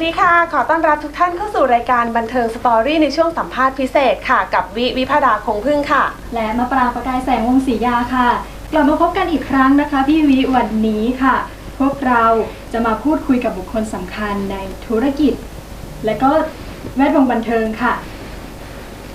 วัสดีค่ะ ขอต้อนรับทุกท่านเข้าสู่รายการบันเทิงสตอรี่ในช่วงสัมภาษณ์พิเศษค่ะ กับวิวิพาดาคงพึ่งค่ะ และมาปรางประกายแสงวงศรียาค่ะ กลับมาพบกันอีกครั้งนะคะ พี่วิวันนี้ค่ะ พวกเราจะมาพูดคุยกับบุคคลสำคัญในธุรกิจ และก็แวดวงบันเทิงค่ะ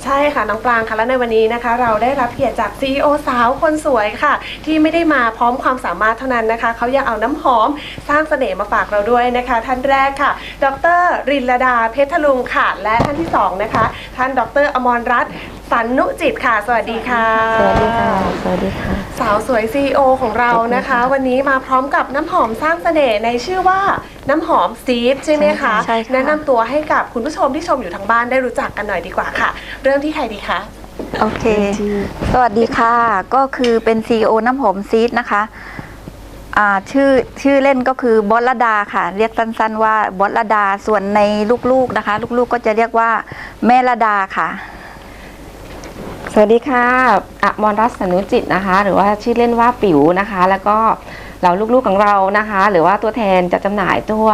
ใช่ค่ะน้องปรางค่ะและในวันนี้นะคะ เราได้รับเกียรติจากซีอสาวคนสวยค่ะ ที่ไม่ได้มาพร้อมความสามารถเท่านั้นนะคะเขายังเอาน้ำหอมสร้างเสน่ห์มาฝากเราด้วยนะคะ ท่านแรกค่ะ ดรรินลดาเพชรทลุงค่ะ และท่านที่สองนะคะ ท่านดรอมรรัตน์สันนุจิตค่ะ สวัสดีค่ะ สวัสดีค่ะ สวัสดีค่ะ สาวสวย CEO ของเรานะคะ วันนี้มาพร้อมกับน้ำหอมสร้างเสน่ห์ในชื่อว่าน้ำหอมซีฟใช่ไหมคะใช่ค่ะ แนะนำตัวให้กับคุณผู้ชมที่ชมอยู่ทางบ้านได้รู้จักกันหน่อยดีกว่าค่ะ เริ่มที่ใครดีคะ โอเค สวัสดีค่ะ ก็คือเป็น CEO น้ำหอมซีดนะคะอ่าชื่อชื่อเล่นก็คือบอสละดาค่ะ เรียกสั้นๆว่าบอสละดา ส่วนในลูกๆนะคะ ลูกๆก็จะเรียกว่าแม่ละดาค่ะ สวัสดีค่ะอมรรัตน์สนุจิตนะคะ หรือว่าชื่อเล่นว่าปิ๋วนะคะ แล้วก็เราลูกๆของเรานะคะ หรือว่าตัวแทนจะจำหน่ายทั่ว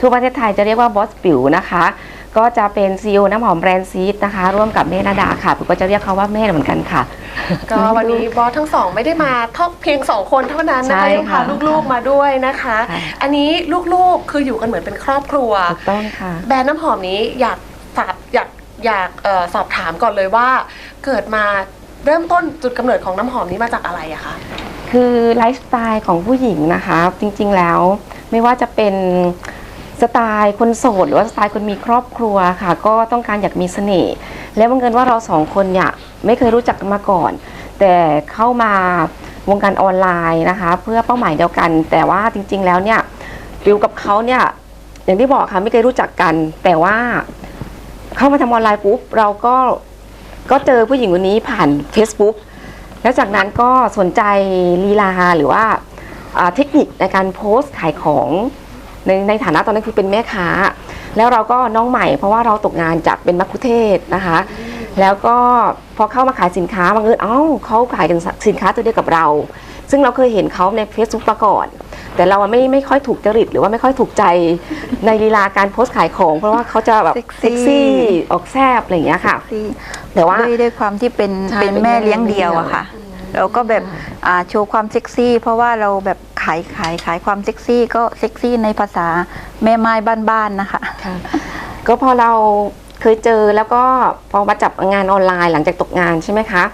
ทั่วประเทศไทยจะเรียกว่าบอสปิ๋วนะคะ ก็จะเป็นซีอน้ำหอมแบรนด์ซีดนะคะ ร่วมกับแม่นาดาค่ะผมก็จะเรียกเขาว่าแม่เหมือนกันค่ะ ก็วันนี้บอสทั้งสองไม่ได้มาเท่าเพียงสองคนเท่านั้นนะคะใช่ยังพาค่ะลูกๆมาด้วยนะคะค่ะอันนี้ลูกๆคืออยู่กันเหมือนเป็นครอบครัวถูกต้องค่ะแบรนด์น้ำหอมนี้อยากฝาก อยากอยากเออสอบถามก่อนเลยว่า เกิดมาเริ่มต้นจุดกำเนิดของน้ำหอมนี้มาจากอะไรอะคะ คือไลฟ์สไตล์ของผู้หญิงนะคะ จริงๆแล้วไม่ว่าจะเป็นสไตล์คนโสดหรือว่าสไตล์คนมีครอบครัวค่ะ ก็ต้องการอยากมีเสน่ห์แล้วบังเอิญว่าเราสองคนเนี่ยไม่เคยรู้จักกันมาก่อน แต่เข้ามาวงการออนไลน์นะคะ เพื่อเป้าหมายเดียวกัน แต่ว่าจริง ๆ แล้วเนี่ยบิวกับเขาเนี่ยอย่างที่บอกค่ะไม่เคยรู้จักกัน แต่ว่า เข้ามาทำออนไลน์ปุ๊บเราก็ก็เจอผู้หญิงคนนี้ผ่าน Facebook แล้วจากนั้นก็สนใจลีลาหรือว่าเทคนิคในการโพสต์ขายของในในฐานะตอนนั้นคือเป็นแม่ค้า แล้วเราก็น้องใหม่เพราะว่าเราตกงานจากเป็นมัคคุเทศก์นะคะ แล้วก็พอเข้ามาขายสินค้าบางเอิญเอ้าเขาขายกันสินค้าตัวเดียวกับเรา ซึ่งเราเคยเห็นเขาใน Facebook มาก่อน แต่เราอะไม่ไม่ค่อยถูกจริตหรือว่าไม่ค่อยถูกใจในลีลาการโพสต์ขายของ เพราะว่าเขาจะแบบเซ็กซี่เซ็กซี่ออกแซบอะไรอย่างเงี้ยค่ะ ที่แต่ว่าด้วยด้วยความที่เป็นใช่เป็นเป็นแม่แม่เลี้ยงเลี้เดียยงวเดี่ยวอะค่ะเราก็แบบอ่าโชว์ความเซ็กซี่ เพราะว่าเราแบบขายขายขายความเซ็กซี่ก็เซ็กซี่ในภาษาแม่ไม้บ้านๆนะคะ ค่ะก็พอเราเคยเจอแล้วก็พอมาจับงานออนไลน์หลังจากตกงานใช่ไหมคะ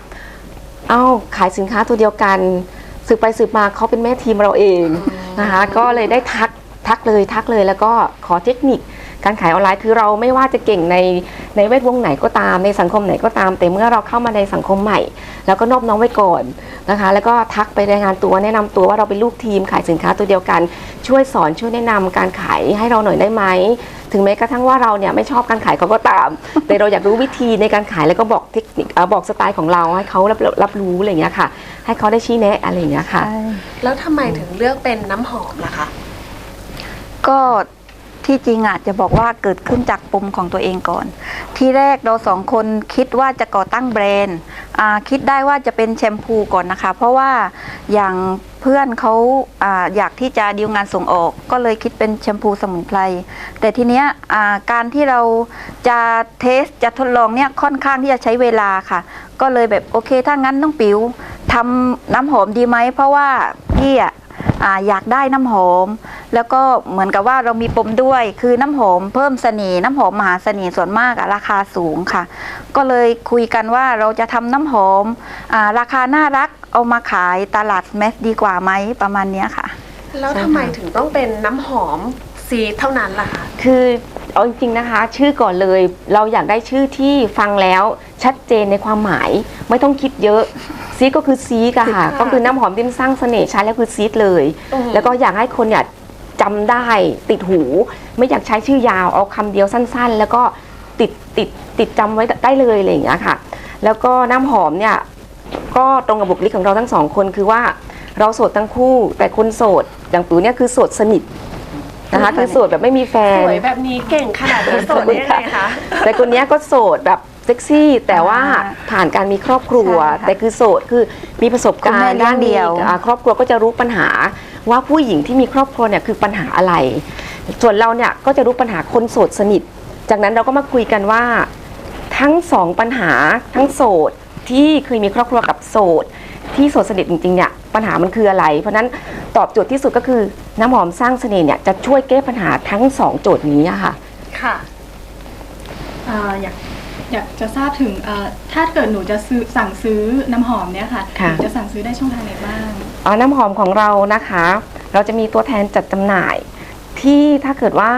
เอ้าขายสินค้าตัวเดียวกันสืบไปสืบมาเขาเป็นแม่ทีมเราเอง นะคะ ก็เลยได้ทักทักเลยทักเลยแล้วก็ขอเทคนิค การขายออนไลน์คือเราไม่ว่าจะเก่งในในแวดวงไหนก็ตามในสังคมไหนก็ตาม แต่เมื่อเราเข้ามาในสังคมใหม่ แล้วก็นอบน้อมไว้ก่อนนะคะ แล้วก็ทักไปรายงานตัวแนะนำตัวว่าเราเป็นลูกทีมขายสินค้าตัวเดียวกัน ช่วยสอนช่วยแนะนำการขายให้เราหน่อยได้ไหมถึงแม้กระทั่งว่าเราเนี่ยไม่ชอบการขายเขาก็ตาม แต่เราอยากรู้วิธีในการขายแล้วก็บอกเทคนิคเอ่อบอกสไตล์ของเราให้เขารับรับรู้อะไรอย่างเงี้ยค่ะ ให้เขาได้ชี้แนะอะไรอย่างเงี้ยค่ะ แล้วทำไมถึงเลือกเป็นน้ำหอมล่ะคะ ก็ ที่จริงอะจะบอกว่าเกิดขึ้นจากปมของตัวเองก่อน ที่แรกเราสองคนคิดว่าจะก่อตั้งแบรนด์คิดได้ว่าจะเป็นแชมพูก่อนนะคะ เพราะว่าอย่างเพื่อนเขาอาอยากที่จะดีลงานส่งออก ก็เลยคิดเป็นแชมพูสมุนไพรแต่ทีเนี้ยการที่เราจะเทสจะทดลองเนี่ยค่อนข้างที่จะใช้เวลาค่ะ ก็เลยแบบโอเคถ้างั้นต้องปิวทำน้ำหอมดีไหมเพราะว่าพี่อะอยากได้น้ำหอม แล้วก็เหมือนกับว่าเรามีปมด้วย คือน้ำหอมเพิ่มเสน่ห์น้ำหอมมหาเสน่ห์ส่วนมากอะราคาสูงค่ะ ก็เลยคุยกันว่าเราจะทำน้ำหอมอ่าราคาน่ารักเอามาขายตลาดแมสดีกว่าไหมประมาณเนี้ยค่ะ แล้วใช่ทำไมค่ะถึงต้องเป็นน้ำหอมซีดเท่านั้นล่ะคะคือเอาจริงๆนะคะ ชื่อก่อนเลยเราอยากได้ชื่อที่ฟังแล้วชัดเจนในความหมาย ไม่ต้องคิดเยอะซีดก็คือซีดอะค่ะค่ะ ก็คือน้ำหอมที่สร้างเสน่ห์ใช้แล้วคือซีดเลยอืมแล้วก็อยากให้คนเนี่ย จำได้ติดหู ไม่อยากใช้ชื่อยาวเอาคำเดียวสั้น ๆ แล้วก็ติดติดติดจำไว้ได้เลยอะไรอย่างเงี้ยค่ะ แล้วก็น้ำหอมเนี่ยก็ตรงกับบุคลิกของเราทั้งสองคนคือว่าเราโสดทั้งคู่ แต่คนโสดอย่างปิ๋วเนี่ยคือโสดสนิทนะคะคือโสดแบบไม่มีแฟสนวยแบบนี้เก่งขนาดนี้โสดได้ยังไงคะแต่คนเนี้ยก็โสดแบบเซ็กซี่ แต่ว่าอ่าผ่านการมีครอบครัว ใช่ค่ะแต่คือโสดคือมีประสบกาคุณแม่รณ์เลี้ยงเดี่ยว อ่าครอบครัวก็จะรู้ปัญหาว่าผู้หญิงที่มีครอบครัวเนี่ยคือปัญหาอะไร ส่วนเราเนี่ยก็จะรู้ปัญหาคนโสดสนิท จากนั้นเราก็มาคุยกันว่า ทั้งสองปัญหาทั้งโสดที่เคยมีครอบครัวกับโสดที่โสดสนิทจริงๆเนี่ยปัญหามันคืออะไร เพราะฉะนั้นตอบโจทย์ที่สุดก็คือน้ำหอมสร้างเสน่ห์เนี่ยจะช่วยแก้ปัญหาทั้งสองโจทย์นี้อะค่ะ ค่ะอ่าอยาก อยากจะทราบถึงอ่าถ้าเกิดหนูจะซื้อสั่งซื้อน้ำหอมเนี่ยค่ะค่ะหนูจะสั่งซื้อได้ช่องทางไหนบ้างอ๋อน้ำหอมของเรานะคะ เราจะมีตัวแทนจัดจำหน่าย ที่ถ้าเกิดว่า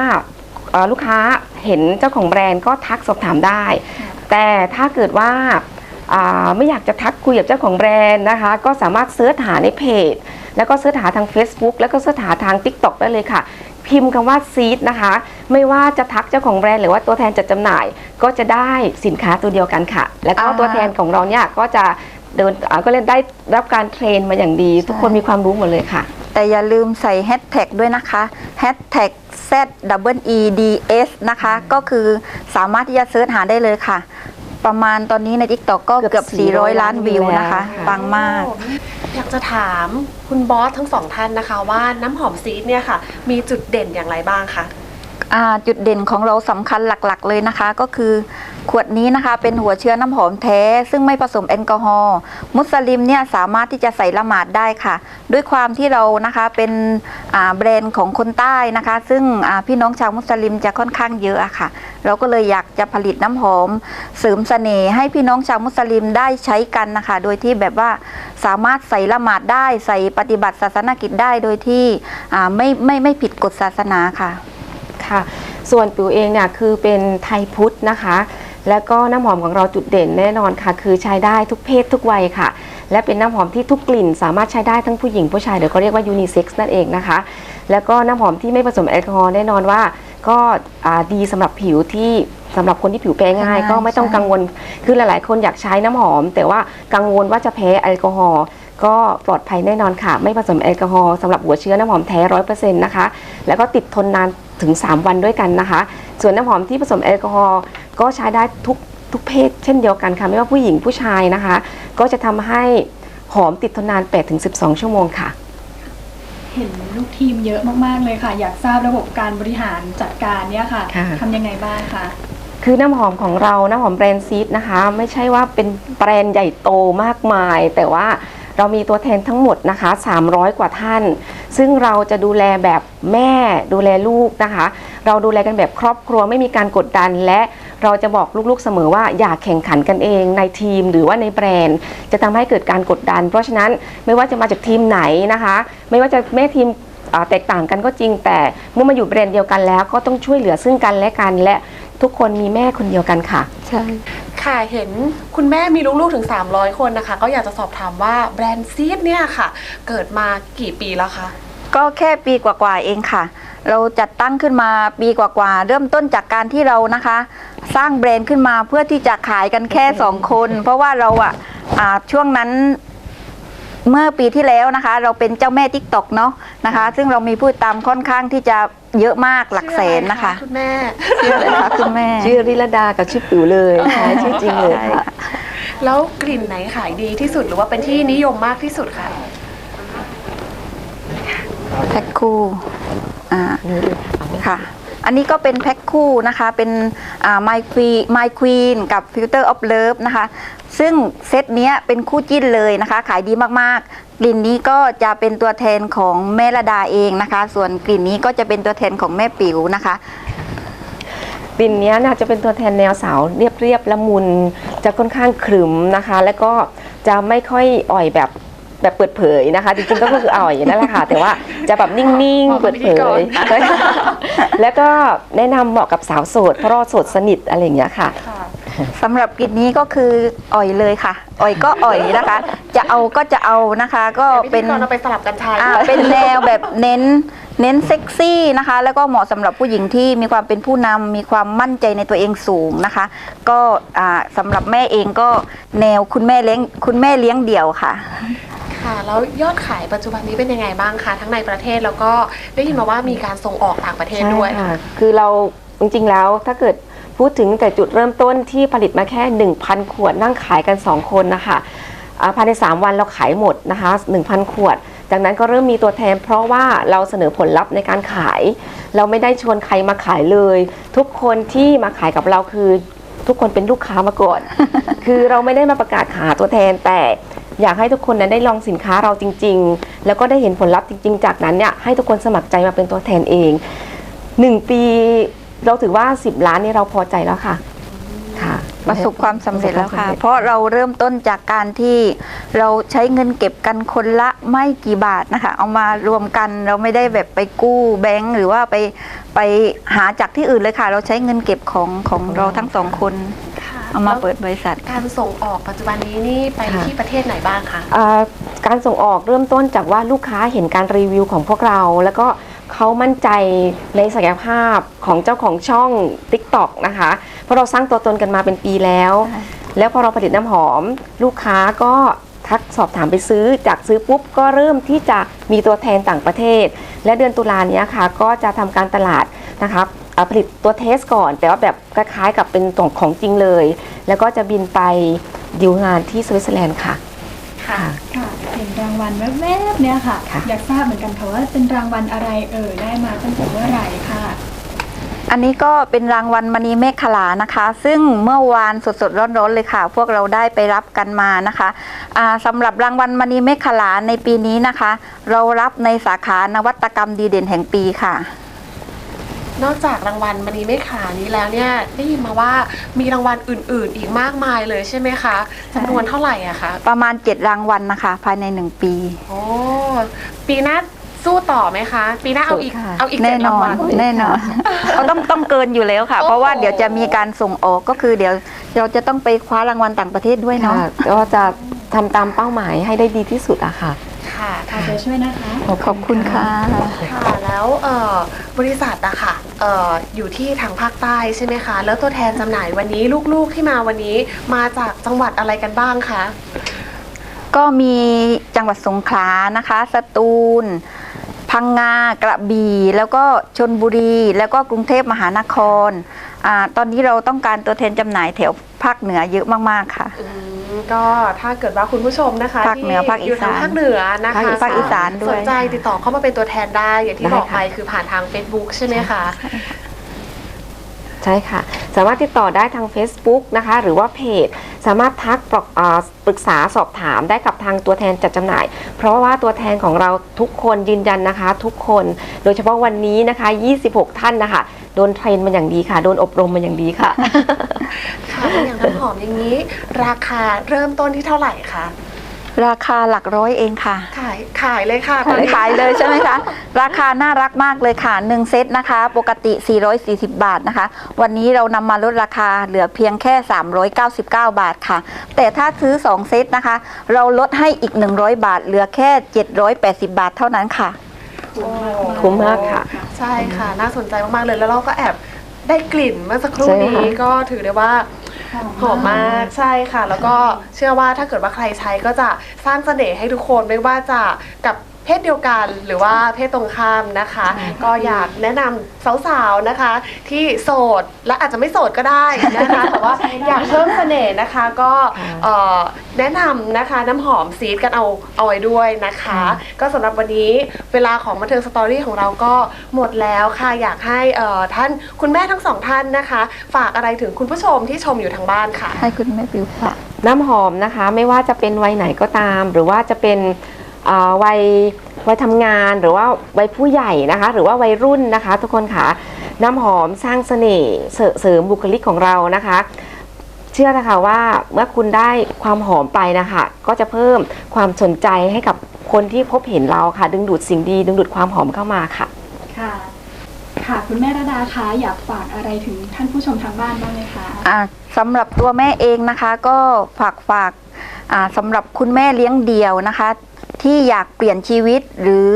เอ่อลูกค้าเห็นเจ้าของแบรนด์ก็ทักสอบถามได้ค่ะแต่ถ้าเกิดว่าอ่าไม่อยากจะทักคุยกับเจ้าของแบรนด์นะคะ ก็สามารถเสิร์ชหาในเพจ แล้วก็เสิร์ชหาทาง Facebook แล้วก็เสิร์ชหาทาง TikTok ได้เลยค่ะ พิมพ์คำว่าซีดนะคะ ไม่ว่าจะทักเจ้าของแบรนด์หรือว่าตัวแทนจัดจำหน่าย ก็จะได้สินค้าตัวเดียวกันค่ะ แล้วก็อ่าตัวแทนของเราเนี่ยก็จะเดินอ่าก็เล่นได้รับการเทรนมาอย่างดี ทุกคนมีความรู้หมดเลยค่ะ แต่อย่าลืมใส่แฮชแท็กด้วยนะคะแฮชแท็ก Z W E D S นะคะ ก็คือสามารถที่จะเซิร์ชหาได้เลยค่ะ ประมาณตอนนี้ใน TikTok ก็เกือบเกือบ 400 ล้านวิวนะคะแล้วค่ะปังมากโอ้อยากจะถามคุณบอสทั้งสองท่านนะคะ ว่าน้ำหอมซีดเนี่ยค่ะ มีจุดเด่นอย่างไรบ้างคะอ่า จุดเด่นของเราสำคัญหลักๆ เลยนะคะ ก็คือขวดนี้นะคะเป็นหัวเชื้อน้ำหอมแท้ ซึ่งไม่ผสมแอลกอฮอล์มุสลิมเนี่ยสามารถที่จะใส่ละหมาดได้ค่ะ ด้วยความที่เรานะคะเป็นแบรนด์ของคนใต้นะคะ ซึ่งพี่น้องชาวมุสลิมจะค่อนข้างเยอะค่ะ เราก็เลยอยากจะผลิตน้ำหอม เสริมเสน่ห์ให้พี่น้องชาวมุสลิมได้ใช้กันนะคะ โดยที่แบบว่าสามารถใส่ละหมาดได้ใส่ปฏิบัติศาสนกิจได้โดยที่ไม่ไม่ไม่ผิดกฎศาสนาค่ะ ค่ะ ส่วนปิวเองเนี่ยคือเป็นไทยพุทธนะคะ แล้วก็น้ำหอมของเราจุดเด่นแน่นอนค่ะ คือใช้ได้ทุกเพศทุกวัยค่ะ และเป็นน้ำหอมที่ทุกกลิ่น สามารถใช้ได้ทั้งผู้หญิงผู้ชายเดี๋ยวเขาเรียกว่ายูนิเซ็กซ์นั่นเองนะคะ แล้วก็น้ำหอมที่ไม่ผสมแอลกอฮอล์แน่นอนว่า ก็ดีสำหรับผิวที่สำหรับคนที่ผิวแพ้ง่าย ก็ไม่ต้องกังวล คือหลาย ๆ คนอยากใช้น้ำหอม แต่ว่ากังวลว่าจะแพ้แอลกอฮอล์ ก็ปลอดภัยแน่นอนค่ะ ไม่ผสมแอลกอฮอล์สำหรับหัวเชื้อน้ำหอมแท้ร้อยเปอร์เซ็นต์นะคะ แล้วก็ติดทนนานถึง 3 วันด้วยกันนะคะ ส่วนน้ำหอมที่ผสมแอลกอฮอล์ก็ใช้ได้ทุกทุกเพศเช่นเดียวกันค่ะ ไม่ว่าผู้หญิงผู้ชายนะคะ ก็จะทำให้หอมติดทนนาน 8-12 ชั่วโมงค่ะ เห็นลูกทีมเยอะมาก ๆ เลยค่ะ อยากทราบระบบการบริหารจัดการเนี่ยค่ะค่ะ ทำยังไงบ้างคะ คือน้ำหอมของเราน้ำหอมแบรนด์ซีดนะคะ ไม่ใช่ว่าเป็นแบรนด์ใหญ่โตมากมาย แต่ว่า เรามีตัวแทนทั้งหมดนะคะ 300 กว่าท่าน ซึ่งเราจะดูแลแบบแม่ดูแลลูกนะคะ เราดูแลกันแบบครอบครัวไม่มีการกดดัน และเราจะบอกลูกๆเสมอว่าอย่าแข่งขันกันเองในทีมหรือว่าในแบรนด์ จะทำให้เกิดการกดดัน เพราะฉะนั้นไม่ว่าจะมาจากทีมไหนนะคะ ไม่ว่าจะแม่ทีมแตกต่างกันก็จริง แต่เมื่อมาอยู่แบรนด์เดียวกันแล้ว ก็ต้องช่วยเหลือซึ่งกันและกันและทุกคนมีแม่คนเดียวกันค่ะ ใช่ ค่ะเห็นคุณแม่มีลูกๆถึง 300 คนนะคะ ก็อยากจะสอบถามว่าแบรนด์ซีดเนี่ยค่ะ เกิดมากี่ปีแล้วคะก็แค่ปีกว่าๆเองค่ะ เราจัดตั้งขึ้นมาปีกว่าๆเริ่มต้นจากการที่เรานะคะ สร้างแบรนด์ขึ้นมาเพื่อที่จะขายกันแค่สองคน เพราะว่าเราอะอ่าช่วงนั้นเมื่อปีที่แล้วนะคะ เราเป็นเจ้าแม่ทิกตอกเนาะนะคะ ซึ่งเรามีผู้ติดตามค่อนข้างที่จะ เยอะมากหลักแสนนะคะ ชื่ออไรคุณแม่ ชื่ออะไรคะคุณแม่ ชื่อริลดากับชื่อปิ๋วเลยใช่ชื่อจริงเลยใช่ค่ะค่ะ แล้วกลิ่นไหนขายดีที่สุดหรือว่าเป็นที่นิยมมากที่สุดคะแพ็คคู่อ่าค่ะ อันนี้ก็เป็นแพ็คคู่นะคะ เป็นอ่า My Queen My Queen กับ Filter of Love นะคะ ซึ่งเซตเนี้ยเป็นคู่จิ้นเลยนะคะ ขายดีมากๆ กลิ่นนี้ก็จะเป็นตัวแทนของแม่ระดาเองนะคะ ส่วนกลิ่นนี้ก็จะเป็นตัวแทนของแม่ปิ๋วนะคะกลิ่นเนี้ยน่าจะเป็นตัวแทนแนวสาวเรียบๆละมุนจะค่อนข้างขรึมนะคะ แล้วก็จะไม่ค่อยอ่อยแบบ แบบเปิดเผยนะคะ จริงๆก็คืออ่อยนั่นแหละค่ะ แต่ว่าจะแบบนิ่งอ๋อๆเปิดเผยพิธีกแล้วก็แนะนำเหมาะกับสาวโสดเพราะเราโสดสนิทอะไรอย่างเงี้ยค่ะค่ะสำหรับกลิ่นนี้ก็คืออ่อยเลยค่ะ อ่อยก็อ่อยนะคะ จะเอาก็จะเอานะคะ ก็เป็เป็นนก่อนเราไปสลับกันใช้อ่าเป็นแนวแบบเน้นเน้นเซ็กซี่นะคะ แล้วก็เหมาะสำหรับผู้หญิงที่มีความเป็นผู้นำมีความมั่นใจในตัวเองสูงนะคะ ก็อ่าสำหรับแม่เองก็แนวคุณแม่เลี้ยงคุณแม่เลี้ยงเดี่ยวค่ะ ค่ะแล้วยอดขายปัจจุบันนี้เป็นยังไงบ้างคะทั้งในประเทศแล้วก็ได้ยินมาว่ามีการส่งออกต่างประเทศด้วย ใช่ค่ะคือเราจริงๆแล้วถ้าเกิดพูดถึงแต่จุดเริ่มต้นที่ผลิตมาแค่ 1,000 ขวดนั่งขายกัน 2 คนนะคะอ่าภายใน 3 วันเราขายหมดนะคะ 1,000 ขวด จากนั้นก็เริ่มมีตัวแทน เพราะว่าเราเสนอผลลัพธ์ในการขาย เราไม่ได้ชวนใครมาขายเลย ทุกคนที่มาขายกับเราคือ ทุกคนเป็นลูกค้ามาก่อน คือเราไม่ได้มาประกาศหาตัวแทนแต่ อยากให้ทุกคนนั้นได้ลองสินค้าเราจริง ๆ แล้วก็ได้เห็นผลลัพธ์จริง ๆ จากนั้นเนี่ยให้ทุกคนสมัครใจมาเป็นตัวแทนเองหนึ่งปีเราถือว่า 10 ล้านนี่เราพอใจแล้วค่ะค่ะ ประสบความสำเร็จแล้วค่ะประสบวามสำเร็จเพราะเราเริ่มต้นจากการที่เราใช้เงินเก็บกันคนละไม่กี่บาทนะคะ เอามารวมกันเราไม่ได้แบบไปกู้แบงก์หรือว่าไปไปหาจากที่อื่นเลยค่ะ เราใช้เงินเก็บของของเราทั้งสองคนค่ะ เอามาเปิดบริษัท การส่งออกปัจจุบันนี้นี่ไปค่ะ ที่ประเทศไหนบ้างคะอ่าการส่งออกเริ่มต้นจากว่าลูกค้าเห็นการรีวิวของพวกเรา แล้วก็เขามั่นใจในศักยภาพของเจ้าของช่อง TikTok นะคะ เพราะเราสร้างตัวตนกันมาเป็นปีแล้วใช่แล้วพอเราผลิตน้ำหอม ลูกค้าก็ทักสอบถามไปซื้อจากซื้อปุ๊บ ก็เริ่มที่จะมีตัวแทนต่างประเทศ และเดือนตุลาเนี้ยค่ะ ก็จะทำการตลาดนะครับอ่า ผลิตตัวเทสก่อน แต่ว่าแบบคล้ายๆกับเป็นของของจริงเลย แล้วก็จะบินไปดิวงานที่สวิตเซอร์แลนด์ค่ะ ค่ะค่ะเห็นรางวัลแวบๆเนี่ยค่ะ ค่ะอยากทราบเหมือนกันค่ะว่าเป็นรางวัลอะไรเอ่ยได้มาตั้งแต่เมื่อไหร่ค่ะ อันนี้ก็เป็นรางวัลมณีเมฆขลานะคะ ซึ่งเมื่อวานสดๆร้อนๆเลยค่ะ พวกเราได้ไปรับกันมานะคะอ่าสำหรับรางวัลมณีเมฆขลาในปีนี้นะคะ เรารับในสาขานวัตกรรมดีเด่นแห่งปีค่ะ นอกจากรางวัลมณีเมฆขานี้แล้วเนี่ยได้ยินมาว่ามีรางวัลอื่น ๆ อีกมากมายเลยใช่ไหมคะจำนวนเท่าไหร่อะคะประมาณ 7 รางวัลนะคะ ภายใน 1 ปีโอ้ปีหน้าสู้ต่อไหมคะ ปีหน้าเอาอีกสู้ค่ะเอาอีกแน่เจ็ดนราองวันลแน่นอนเขาต้องต้องเกินอยู่แล้วค่ะโอ้โหเพราะว่าเดี๋ยวจะมีการส่งออกก็คือเดี๋ยวเราจะต้องไปคว้ารางวัลต่างประเทศด้วยเนาะค่ะก็จะทำตามเป้าหมายให้ได้ดีที่สุดอะค่ะ ค่ะขอใจช่วยนะคะ ขอบคุณค่ะ ค่ะแล้วเอ่อบริษัทอะค่ะเอ่ออยู่ที่ทางภาคใต้ใช่ไหมคะ แล้วตัวแทนจำหน่ายวันนี้ลูกๆที่มาวันนี้มาจากจังหวัดอะไรกันบ้างคะ ก็มีจังหวัดสงขลานะคะ สตูล พังงากระบี่แล้วก็ชนบุรี แล้วก็กรุงเทพมหานครอาตอนนี้เราต้องการตัวแทนจำหน่ายแถวภาคเหนือเยอะมาก ๆ ค่ะ อืม ก็ถ้าเกิดว่าคุณผู้ชมนะคะภาคเหนือที่ภาคอีสานยู่ทางภาคเหนือนะคะภาคอีสานด้วยสนใจติดต่อเข้ามาเป็นตัวแทนได้ อย่างที่ได้บอกไปค่ะคือผ่านทาง Facebook ใช่ไหมคะใช่ค่ะ สามารถติดต่อได้ทาง Facebook นะคะ หรือว่าเพจ สามารถทักปรึกอ่าปรึกษาสอบถามได้กับทางตัวแทนจัดจำหน่าย เพราะว่าตัวแทนของเราทุกคนยืนยันนะคะ ทุกคน โดยเฉพาะวันนี้นะคะ 26 ท่านนะคะ โดนเทรนมาอย่างดีค่ะ โดนอบรมมาอย่างดีค่ะ ค่ะแล้วอย่างน้ำหอมอย่างนี้ ราคาเริ่มต้นที่เท่าไหร่คะราคาหลักร้อยเองค่ะ ขายขายเลยค่ะตอนขายนี้ ขายเลยใช่ไหมคะ ราคาน่ารักมากเลยค่ะ 1 เซตนะคะ ปกติ 440 บาทนะคะ วันนี้เรานำมาลดราคาเหลือเพียงแค่ 399 บาทค่ะ แต่ถ้าซื้อ 2 เซตนะคะ เราลดให้อีก 100 บาท เหลือแค่ 780 บาทเท่านั้นค่ะ คุ้มมากค่ะใช่ค่ะ น่าสนใจมากๆเลย แล้วเราก็แอบได้กลิ่นเมื่อสักครู่ใช่ไหมนี้คะก็ถือได้ว่าหอมมากใช่ค่ะ แล้วก็เชื่อว่าถ้าเกิดว่าใครใช้ก็จะสร้างเสน่ห์ให้ทุกคนไม่ว่าจะกับเพ ศเดียวกันหรือว่าเพศตรงข้ามนะคะ ก็อยากแนะนำสาวๆนะคะ ที่โสดและอาจจะไม่โสดก็ได้นะคะแต่ว่าอยากเพิ่มเสน่ห์นะคะก็เอ่อแนะนำนะคะน้ำหอมซีดกันเอาเอาไว้ด้วยนะคะ ก็สำหรับวันนี้เวลาของบันเทิงสตอรี่ของเราก็หมดแล้วค่ะอยากให้เอ่อท่านคุณแม่ทั้งสองท่านนะคะ ฝากอะไรถึงคุณผู้ชมที่ชมอยู่ทางบ้านค่ะ ให้คุณแม่ปิวค่ะน้ำหอมนะคะ ไม่ว่าจะเป็นวัยไหนก็ตาม หรือว่าจะเป็นเอ่อ วัยวัยทำงานหรือว่าวัยผู้ใหญ่นะคะ หรือว่าวัยรุ่นนะคะ ทุกคนค่ะน้ำหอมสร้างเสน่ห์เสริเสริมบุคลิกของเรานะคะ เชื่อนะคะว่าเมื่อคุณได้ความหอมไปนะคะ ก็จะเพิ่มความสนใจให้กับคนที่พบเห็นเราค่ะ ดึงดูดสิ่งดี ดึงดูดความหอมเข้ามาค่ะ ค่ะค่ะคุณแม่ระดาคะอยากฝากอะไรถึงท่านผู้ชมทางบ้านบ้างไหมคะอ่าสำหรับตัวแม่เองนะคะก็ฝากฝากอ่าสำหรับคุณแม่เลี้ยงเดี่ยวนะคะ ที่อยากเปลี่ยนชีวิตหรือ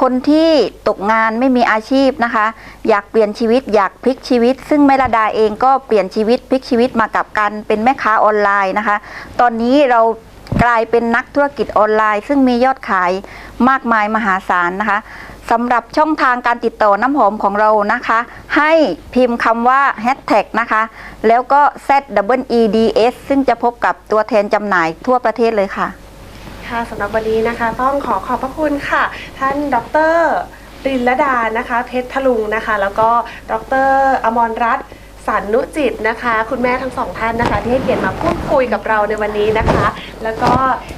คนที่ตกงานไม่มีอาชีพนะคะ อยากเปลี่ยนชีวิตอยากพลิกชีวิต ซึ่งแม่ระดาเองก็เปลี่ยนชีวิตพลิกชีวิตมากับการเป็นแม่ค้าออนไลน์นะคะ ตอนนี้เรากลายเป็นนักธุรกิจออนไลน์ ซึ่งมียอดขายมากมายมหาศาลนะคะสำหรับช่องทางการติดต่อน้ำหอมของเรานะคะ ให้พิมพ์คำว่า hashtag นะคะ แล้วก็ Z E E D S ซึ่งจะพบกับตัวแทนจำหน่ายทั่วประเทศเลยค่ะ ค่ะสำหรับวันนี้นะคะ ต้องขอขอบพระคุณค่ะ ท่านดรรินละดานะคะ เพชรทลุงนะคะ แล้วก็ดรอมรรัตน์สันนุจิตนะคะ คุณแม่ทั้งสองท่านนะคะ ที่ให้เกียรติมาพูดคุยกับเราในวันนี้นะคะ แล้วก็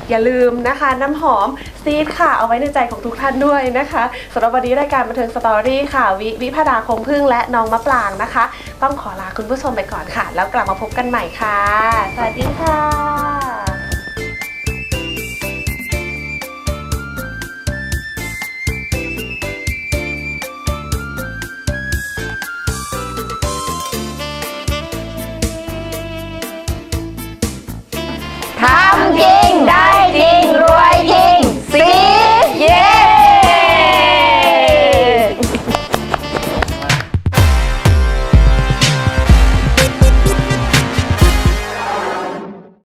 อย่าลืมนะคะ น้ำหอมซีดค่ะ เอาไว้ในใจของทุกท่านด้วยนะคะสำหรับวันนี้รายการบันเทิงสตอรี่ค่ะ วิวิพดาคงพึ่งและน้องมะปรางนะคะ ต้องขอลาคุณผู้ชมไปก่อนค่ะ แล้วกลับมาพบกันใหม่ค่ะ สวัสดีค่ะ